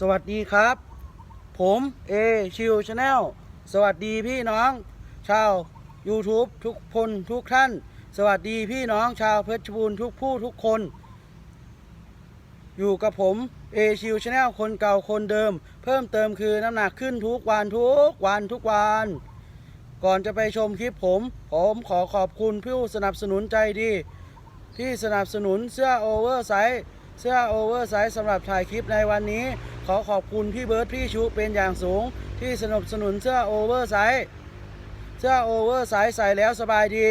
สวัสดีครับ ผมเอชิวชาแนลสวัสดีพี่น้อง ชาว YouTube ทุกคนทุกท่าน สวัสดีพี่น้องชาวเพชรบูรณ์ทุกผู้ทุกคน อยู่กับผมเอชิวชาแนลคนเก่าคนเดิม เพิ่มเติมคือน้ำหนักขึ้นทุกวันทุกวันทุกวัน ก่อนจะไปชมคลิปผม ผมขอขอบคุณผู้สนับสนุนใจดี ที่สนับสนุนเสื้อโอเวอร์ไซส์เสื้อโอเวอร์ไซส์สำหรับถ่ายคลิปในวันนี้ ขอขอบคุณพี่เบิร์ดพี่ชูเป็นอย่างสูง ที่สนับสนุนเสื้อโอเวอร์ไซส์เสื้อโอเวอร์ไซส์ใส่แล้วสบายดี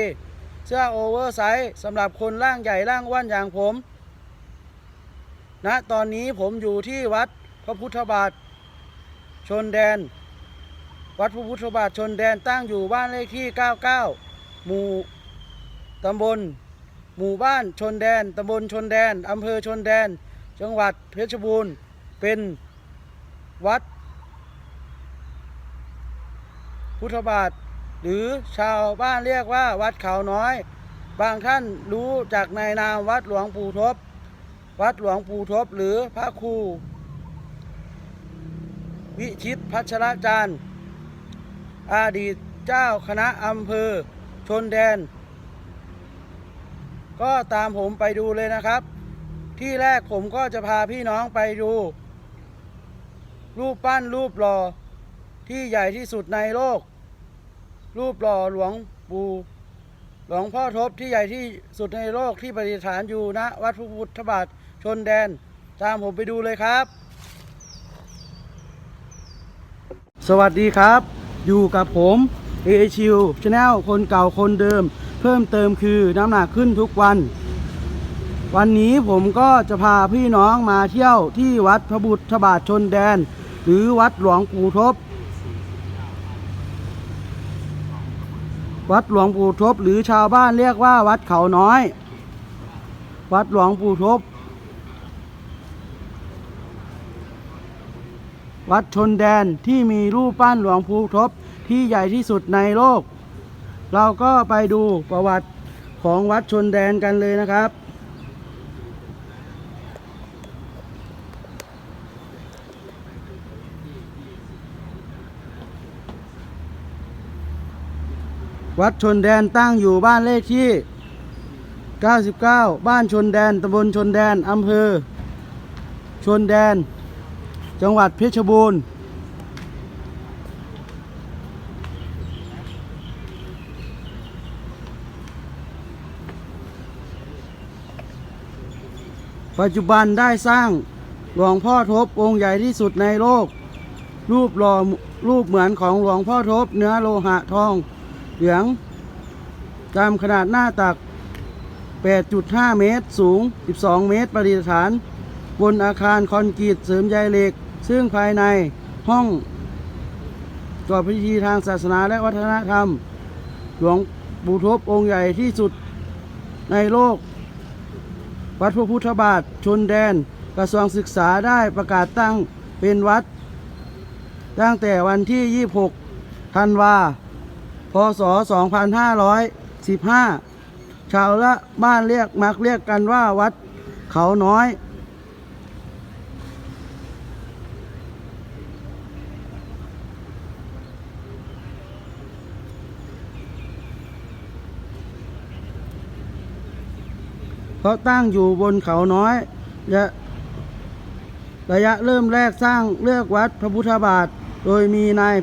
เสื้อโอเวอร์ไซส์สำหรับคนร่างใหญ่ร่างอ้วนอย่างผมณนะตอนนี้ผมอยู่ที่วัดพระพุทธบาทชนแดน วัดพระพุทธบาทชนแดนตั้งอยู่บ้านเลขที่ 99 หมู่ตำบล หมู่บ้านชนแดนตำบลชนแดนอำเภอชนแดน จังหวัดเพชรบูรณ์ เป็นวัด พุทธบาท หรือชาวบ้านเรียกว่าวัดเขาน้อย บางท่านรู้จากในนามวัดหลวงปู่ทบ วัดหลวงปู่ทบหรือพระครูวิชิตพัชรจารย์ อดีตเจ้าคณะอำเภอ ชนแดน ก็ตามผมไปดูเลยนะครับ ที่แรกผมก็จะพาพี่น้องไปดู รูปปั้นรูปหล่อที่ใหญ่ที่สุดในโลก รูปหล่อหลวงปู่หลวงพ่อทบที่ใหญ่ที่สุดในโลกที่ประดิษฐานอยู่ณวัดพระพุทธบาทชนแดน ตามผมไปดูเลยครับ สวัสดีครับ อยู่กับผมเอชิวชาแนลคนเก่าคนเดิม เพิ่มเติมคือน้ำหนักขึ้นทุกวัน วันนี้ผมก็จะพาพี่น้องมาเที่ยวที่วัดพระบุตรบาทชนแดน หรือวัดหลวงปู่ทบ วัดหลวงปู่ทบ หรือชาวบ้านเรียกว่าวัดเขาน้อย วัดหลวงปู่ทบ วัดชนแดนที่มีรูปปั้นหลวงปู่ทบที่ใหญ่ที่สุดในโลก เราก็ไปดูประวัติของวัดชนแดนกันเลยนะครับ วัดชนแดนตั้งอยู่บ้านเลขที่ 99 บ้านชนแดนตำบลชนแดนอำเภอ ชนแดน จังหวัดเพชรบูรณ์ ปัจจุบันได้สร้างหลวงพ่อทบองค์ใหญ่ที่สุดในโลก รูปหล่อรูปเหมือนของหลวงพ่อทบเนื้อโลหะทอง เหลืองตามขนาดหน้าตัก 8.5 เมตร สูง 12 เมตร ประดิษฐาน บนอาคารคอนกรีตเสริมใยเหล็ก ซึ่งภายในห้องประกอพิธีทางศาสนาและวัฒนธรรม หลวงปู่ทบองค์ใหญ่ที่สุดในโลก วัดพระพุทธบาท ชนแดน กระทรวงศึกษาได้ประกาศตั้งเป็นวัด ตั้งแต่วันที่ 26 ธันวา พศ 2515 ชาวละบ้านเรียกมักเรียกกันว่าวัดเขาน้อย เพราะตั้งอยู่บนเขาน้อยและระยะเริ่มแรกสร้างเลือกวัดพระพุทธบาท โดยมีนาย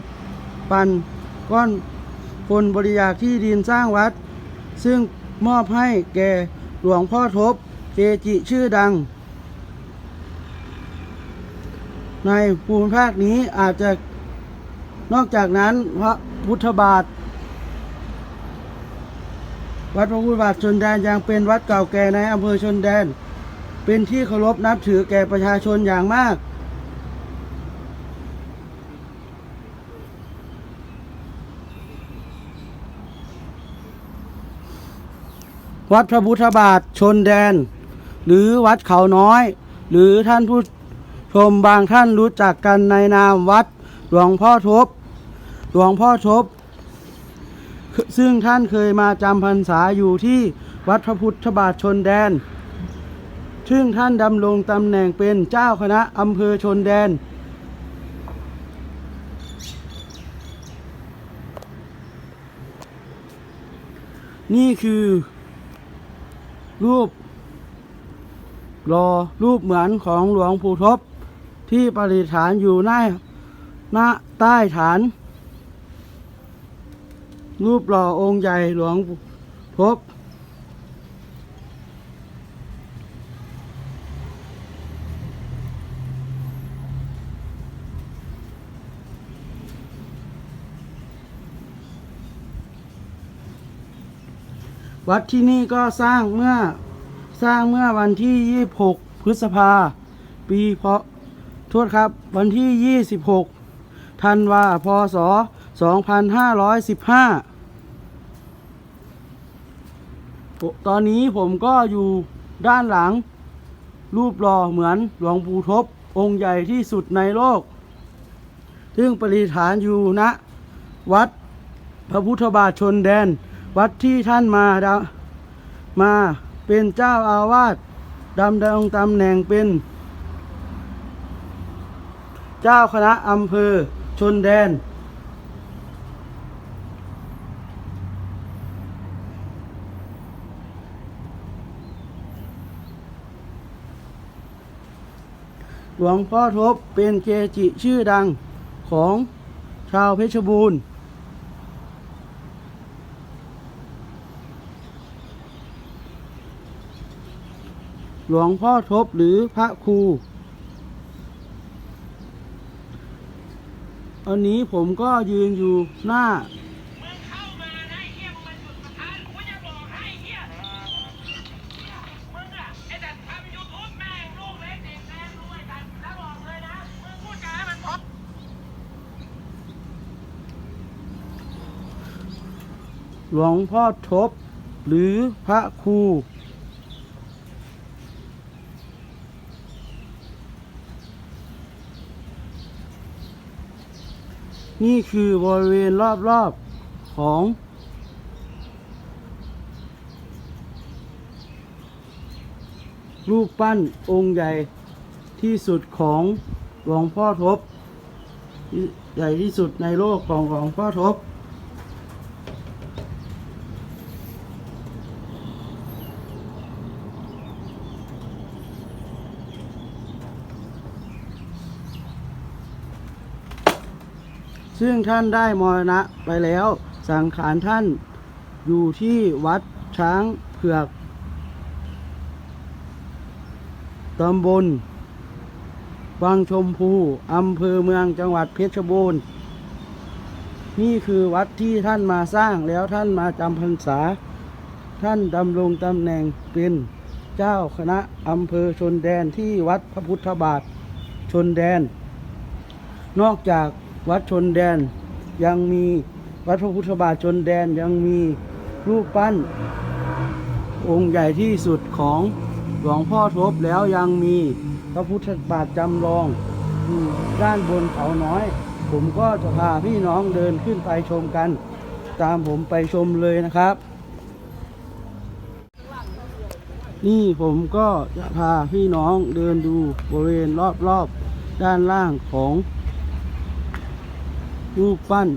ปันก้อน คนบริจาคที่ดินสร้างวัด ซึ่งมอบให้แก่หลวงพ่อทบเกจิชื่อดัง ในภูมิภาคนี้อาจจะนอกจากนั้นพระพุทธบาท วัดพระพุทธบาทชนแดนยังเป็นวัดเก่าแก่ในอำเภอชนแดน เป็นที่เคารพนับถือแก่ประชาชนอย่างมาก วัดพระพุทธบาทชนแดน หรือวัดเขาน้อย หรือท่านผู้ชมบางท่านรู้จักกันในนามวัดหลวงพ่อทบ หลวงพ่อทบ ซึ่งท่านเคยมาจำพรรษาอยู่ที่วัดพระพุทธบาทชนแดน ซึ่งท่านดำรงตำแหน่งเป็นเจ้าคณะอำเภอชนแดน นี่คือ รูปรอรูปเหมือนของหลวงปู่ทบ ที่ประดิษฐานอยู่หน้าหน้าใต้ฐาน รูปหล่อองค์ใหญ่หลวงปู่ทบ วัดที่นี่ก็สร้างเมื่อสร้างเมื่อวันที่ 26 พฤษภา ปีพาะโทษครับ วันที่ 26 ธันวา พศ 2515 ตอนนี้ผมก็อยู่ด้านหลัง รูปหล่อเหมือนหลวงปู่ทบ องค์ใหญ่ที่สุดในโลก ซึ่งประดิษฐานอยู่ณวัดพระพุทธบาทชนแดน วัดที่ท่านมาดามาเป็นเจ้าอาวาสดำดงตำแหน่งเป็น เจ้าคณะอำเภอชนแดน หลวงพ่อทบเป็นเกจิชื่อดังของชาวเพชรบูรณ์ หลวงพ่อทบหรือพระครู อันนี้ผมก็ยืนอยู่หน้าหลวงพ่อทบ หรือพระครู นี่คือบริเวณรอบๆของรูปปั้นองค์ใหญ่ที่สุดของหลวงพ่อทบ ใหญ่ที่สุดในโลกของหลวงพ่อทบ ซึ่งท่านได้มรณะไปแล้ว สังขารท่านอยู่ที่วัดช้างเผือกตำบลวังชมพู อำเภอเมืองจังหวัดเพชรบูรณ์ นี่คือวัดที่ท่านมาสร้างแล้วท่านมาจำพรรษา ท่านดำรงตำแหน่งเป็นเจ้าคณะอำเภอชนแดนที่วัดพระพุทธบาทชนแดน นอกจาก วัดชนแดน ยังมีวัดพระพุทธบาทชนแดนยังมีรูปปั้น องค์ใหญ่ที่สุดของหลวงพ่อทบแล้วยังมีพระพุทธบาทจำลองอยู่ด้านบนเขาน้อย ผมก็จะพาพี่น้องเดินขึ้นไปชมกัน ตามผมไปชมเลยนะครับ นี่ผมก็จะพาพี่น้องเดินดูบริเวณรอบๆ ด้านล่างของ รูปปั้น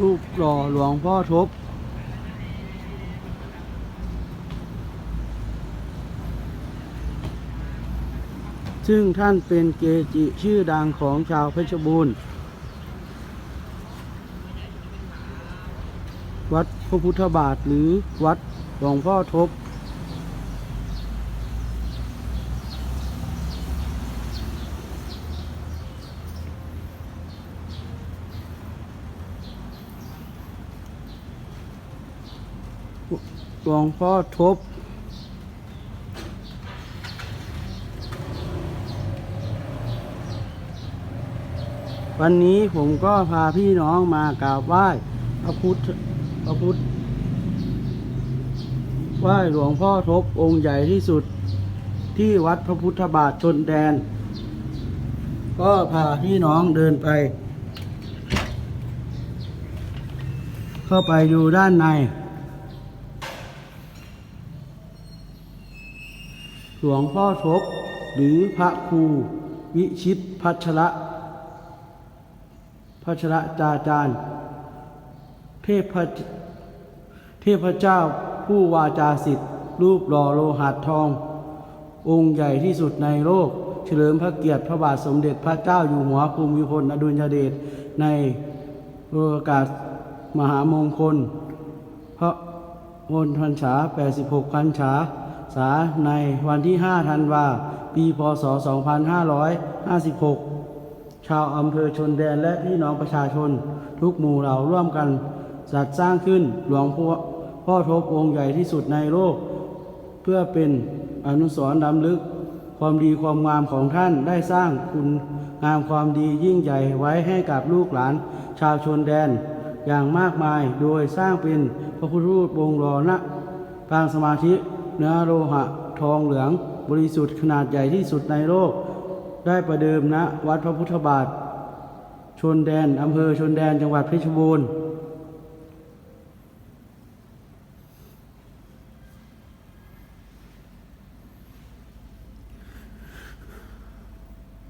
รูปหล่อหลวงพ่อทบ ซึ่งท่านเป็นเกจิชื่อดังของชาวเพชรบูรณ์ วัดพระพุทธบาทหรือวัดหลวงพ่อทบ หลวงพ่อทบ วันนี้ผมก็พาพี่น้องมากราบไหว้พระพุทธพระพุทธไหว้หลวงพ่อทบองค์ใหญ่ที่สุดที่วัดพระพุทธบาทชนแดน ก็พาพี่น้องเดินไป เข้าไปดูด้านใน ลวงพ่อทบหรือพระครูวิชิตพัชระพัชระจาจารย์ เทพพเทพเจ้าผู้วาจาสิทธิ์รูปหล่อโลหะทอง องค์ใหญ่ที่สุดในโลก เฉลิมพระเกียรติพระบาทสมเด็จพระเจ้าอยู่หัวภูมิพลอดุลยเดชในโอกาสมหามงคล พระวนพรรษา86พรรษา ษาในวันที่ 5 ธันวา ปี พศ 2556 ชาวอำเภอชนแดนและพี่น้องประชาชน ทุกหมู่เหล่าร่วมกันจัดสร้างขึ้นหลวงพ่อพ่อทบองค์ใหญ่ที่สุดในโลก เพื่อเป็นอนุสรณ์ดำลึก ความดีความงามของท่านได้สร้างคุณงามความดียิ่งใหญ่ไว้ให้กับลูกหลาน ชาวชนแดน อย่างมากมายโดยสร้างเป็นพระพุทธรูปองค์หล่อณปางสมาธิ เนื้อโลหะ ทองเหลืองบริสุทธิ์ขนาดใหญ่ที่สุดในโลก ได้ประเดิมณวัดพระพุทธบาท ชนแดนอำเภอชนแดนจังหวัดเพชรบูรณ์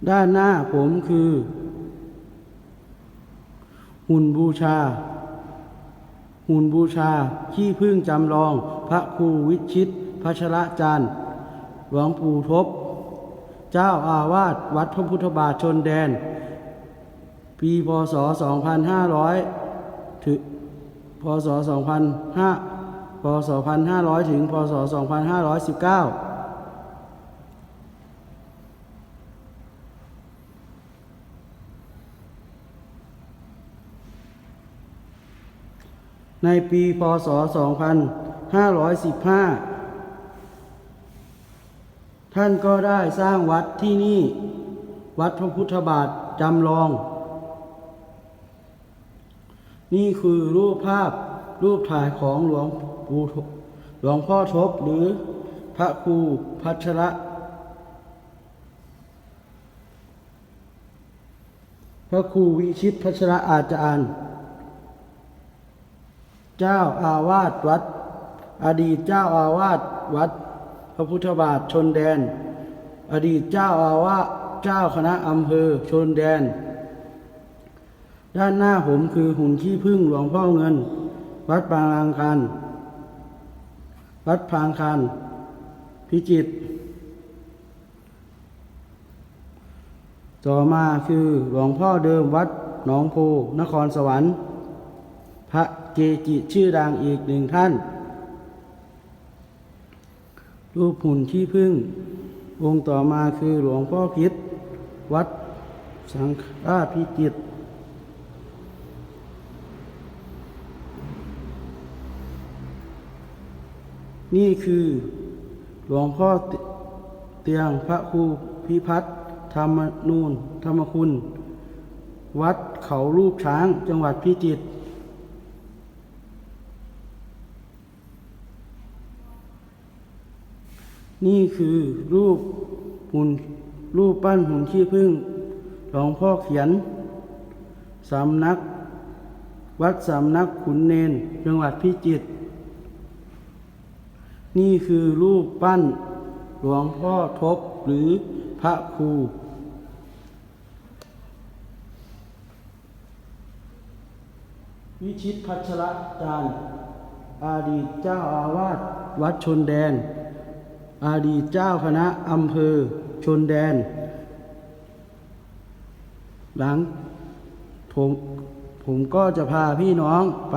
ด้านหน้าผมคือ หุ่นบูชา หุ่นบูชาขี้พึ่งจำลองพระครูวิชิต พัชระจารย์หลวงปู่ทบ เจ้าอาวาสวัดพระพุทธบาทชนแดน ปีพศ 2500 ถึงพศ 2005 พศ 2500 ถึง พศ 2519ในปี พศ 2515 ท่านก็ได้สร้างวัดที่นี่ วัดพระพุทธบาทจำลอง นี่คือรูปภาพรูปถ่ายของหลวงปู่หลวงพ่อทบหรือพระครูพัชระ พระครูวิชิตพัชระอาจารย์ เจ้าอาวาสวัด อดีตเจ้าอาวาสวัด พระพุทธบาทชนแดน อดีตเจ้าอาวาสเจ้าคณะอำเภอชนแดน ด้านหน้าผมคือหุ่นขี้พึ่งหลวงพ่อเงิน วัดปางลางคันวัดพางคันพิจิตรต่อมาคือหลวงพ่อเดิมวัดหนองโพนครสวรรค์ พระเกจิชื่อดังอีกหนึ่งท่าน รูปหุ่นที่พึ่ง องค์ต่อมาคือหลวงพ่อพิษวัดสังฆาพิจิตนี่คือหลวงพ่อเตียงพระครูพิพัฒน์ธรรมนูนธรรมคุณ วัดเขารูปช้างจังหวัดพิจิตร นี่คือรูปหุ่นรูปปั้นหุ่นขี้ผึ้งหลวงพ่อเขียน สำนัก วัดสำนักขุนเนน จังหวัดพิจิตร นี่คือรูปปั้นหลวงพ่อทบหรือพระครูวิชิตพัชรจารย์อดีตเจ้าอาวาสวัดชนแดน อดีตเจ้าคณะอำเภอชนแดน หลังผมผมก็จะพาพี่น้องไป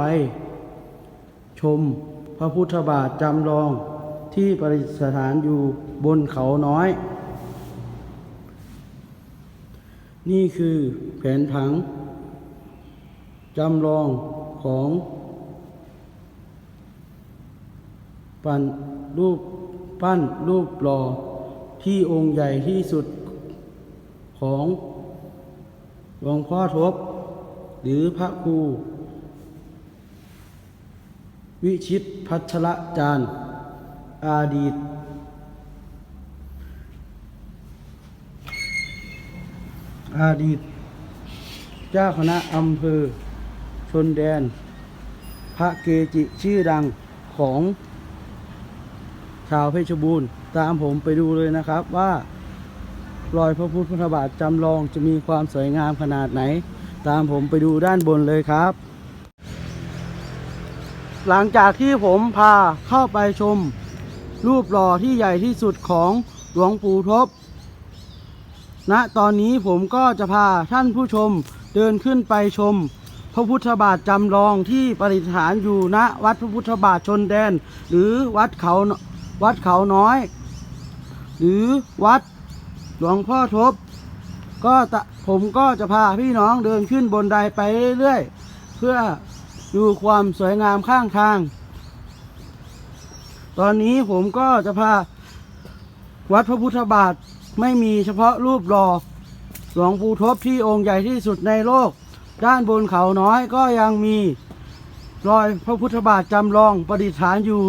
ชมพระพุทธบาทจำลองที่ประดิษฐานอยู่บนเขาน้อย นี่คือแผนผังจำลองของปั้นรูป ปั้นรูปหล่อที่องค์ใหญ่ที่สุดของหลวงพ่อทบ หรือพระครู วิชิตพัชรจารย์อาดีต อาดีต เจ้าคณะอำเภอชนแดน พระเกจิชื่อดังของ ชาวเพชรบูรณ์ ตามผมไปดูเลยนะครับว่ารอยพระพุทธบาทจำลองจะมีความสวยงามขนาดไหน ตามผมไปดูด้านบนเลยครับ หลังจากที่ผมพาเข้าไปชม รูปหล่อที่ใหญ่ที่สุดของหลวงปู่ทบณตอนนี้ผมก็จะพาท่านผู้ชมเดินขึ้นไปชม พระพุทธบาทจำลองที่ประดิษฐานอยู่ณวัดพระพุทธบาทชนแดน หรือวัดเขา วัดเขาน้อย หรือวัดหลวงพ่อทบ ก็ผมก็จะพาพี่น้องเดินขึ้นบนไดไปเรื่อยๆ เพื่อดูความสวยงามข้างทาง ตอนนี้ผมก็จะพาวัดพระพุทธบาทไม่มีเฉพาะรูปหล่อหลวงปู่ทบที่องค์ใหญ่ที่สุดในโลก ด้านบนเขาน้อยก็ยังมีรอยพระพุทธบาทจำลองประดิษฐานอยู่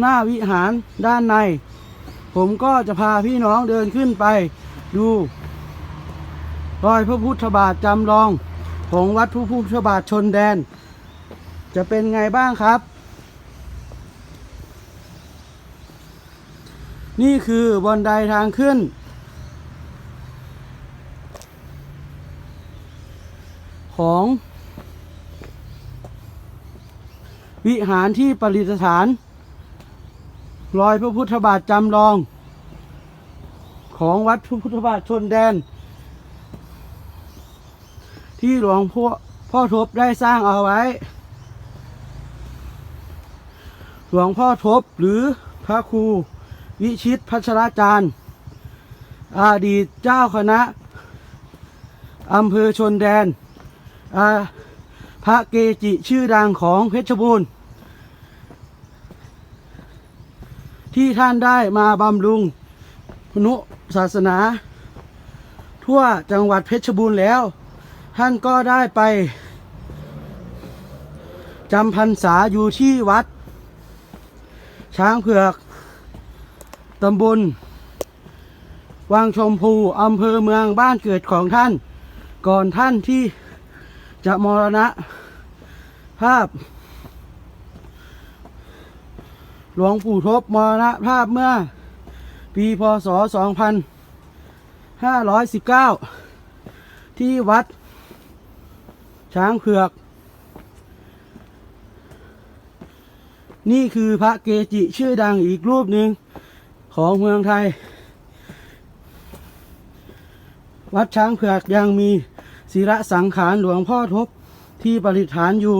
หน้าวิหารด้านใน ผมก็จะพาพี่น้องเดินขึ้นไป ดูรอยพระพุทธบาทจำลองของวัดพระพุทธบาทชนแดน จะเป็นไงบ้างครับ นี่คือบนไดทางขึ้น ของวิหารที่ประดิษฐาน รอยพระพุทธบาทจำลอง ของวัดพระพุทธบาทชนแดน ที่หลวงพ่อพ่อทบได้สร้างเอาไว้ หลวงพ่อทบหรือพระครูวิชิตพัชราจารย์ อดีตเจ้าคณะอำเภอชนแดน พระเกจิชื่อดังของเพชรบูรณ์ ที่ท่านได้มาบำรุงพนุศาสนา ทั่วจังหวัดเพชรบูรณ์แล้ว ท่านก็ได้ไปจำพรรษาอยู่ที่วัด ช้างเผือกตำบลวังชมพูอำเภอเมืองบ้านเกิดของท่าน ก่อนท่านที่จะมรณะภาพ หลวงปู่ทบมรณภาพเมื่อ ปีพศ 2519 ที่วัด ช้างเผือก นี่คือพระเกจิชื่อดังอีกรูปหนึ่งของเมืองไทย วัดช้างเผือกยังมีศิระสังขารหลวงพ่อทบที่ประดิษฐานอยู่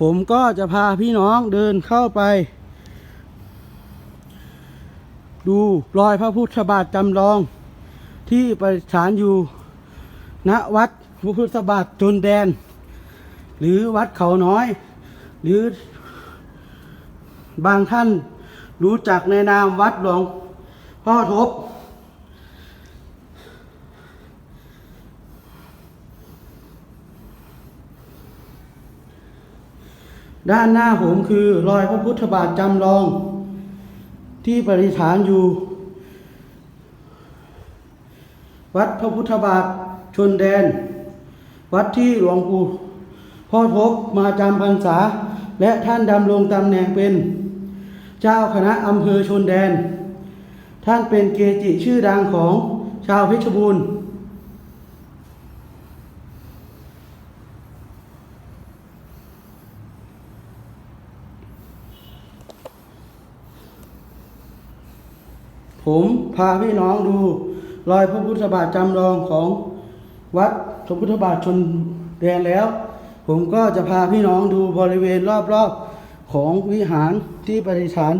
ผมก็จะพาพี่น้องเดินเข้าไป ดูรอยพระพุทธบาทจำลอง ที่ประดิษฐานอยู่ณวัดพระพุทธบาทจนแดน หรือวัดเขาน้อย หรือบางท่านรู้จักในนามวัดหลวงพ่อทบ ด้านหน้าผมคือรอยพระพุทธบาทจำลอง ที่ประดิษฐานอยู่ วัดพระพุทธบาทชนแดน วัดที่หลวงปู่พ่อทบมาจำพรรษา และท่านดำรงตำแหน่งเป็น เจ้าคณะอำเภอชนแดน ท่านเป็นเกจิชื่อดังของชาวเพชรบูรณ์ ผมพาพี่น้องดู รอยพระพุทธบาทจำลองของวัดพระพุทธบาทชนแดนแล้ว ผมก็จะพาพี่น้องดูบริเวณรอบๆของวิหารที่ประดิษฐาน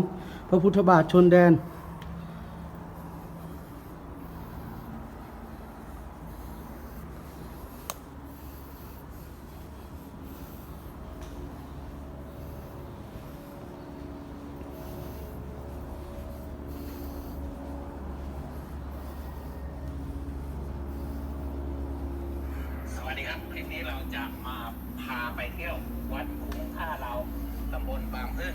พระพุทธบาทชนแดน ครับ คลิปนี้เราจะมาพาไปเที่ยววัดคุ้มค่าเราตำบลบางพึ่ง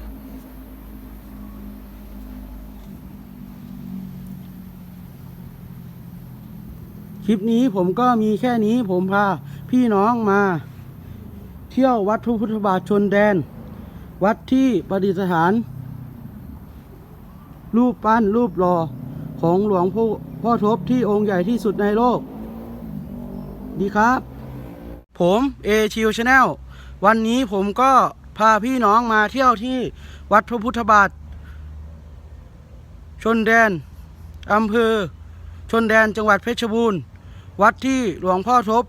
คลิปนี้ผมก็มีแค่นี้ผมพาพี่น้องมา เที่ยววัดพระพุทธบาทชนแดน วัดที่ประดิษฐาน รูปปั้นรูปหล่อของหลวงพ่อพ่อทบที่องค์ใหญ่ที่สุดในโลก ดีครับ ผมเอชิวชาแนลวันนี้ผมก็พาพี่น้องมาเที่ยวที่วัดพระพุทธบาท ชนแดนอำเภอ ชนแดนจังหวัดเพชรบูรณ์ วัดที่หลวงพ่อทบ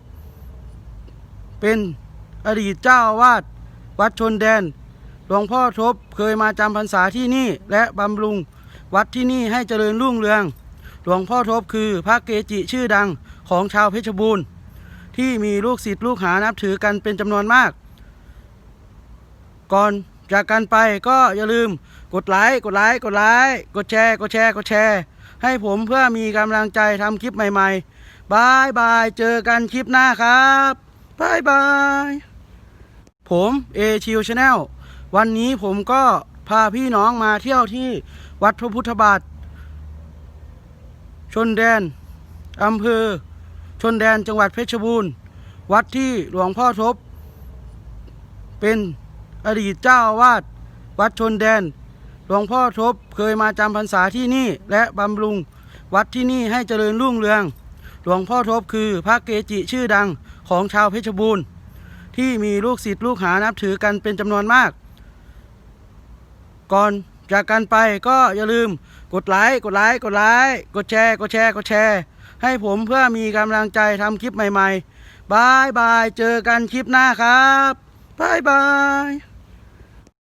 เป็นอดีตเจ้าอาวาสวัดชนแดน หลวงพ่อทบเคยมาจำพรรษาที่นี่และบำรุงวัดที่นี่ให้เจริญรุ่งเรือง หลวงพ่อทบคือพระเกจิชื่อดังของชาวเพชรบูรณ์ ที่มีลูกศิษย์ลูกหานับถือกันเป็นจำนวนมาก ก่อนจากกันไปก็อย่าลืมกดไลค์กดไลค์กดไลค์กดแชร์ กดแชร์ กดแชร์ ให้ผมเพื่อมีกำลังใจทำคลิปใหม่ๆบายบายเจอกันคลิปหน้าครับบายบายผมเอชิวชาแนลวันนี้ผมก็พาพี่น้องมาเที่ยวที่วัดพระพุทธบาทชนแดนอำเภอ นแดนจังหวัดเพชรบูรณ์ วัดที่หลวงพ่อทบ เป็นอดีตเจ้าอาวาสวัดชนแดน หลวงพ่อทบเคยมาจำพรรษาที่นี่ และบำรุงวัดที่นี่ให้เจริญรุ่งเรือง หลวงพ่อทบคือพระเกจิชื่อดังของชาวเพชรบูรณ์ ที่มีลูกศิษย์ลูกหานับถือกันเป็นจำนวนมาก ก่อนจากกันไปก็อย่าลืมกดไลค์กดไลค์กดไลค์กดแชร์ กดแชร์ กดแชร์ ให้ผมเพื่อมีกำลังใจทำคลิปใหม่ๆบายบาย เจอกันคลิปหน้าครับบายบาย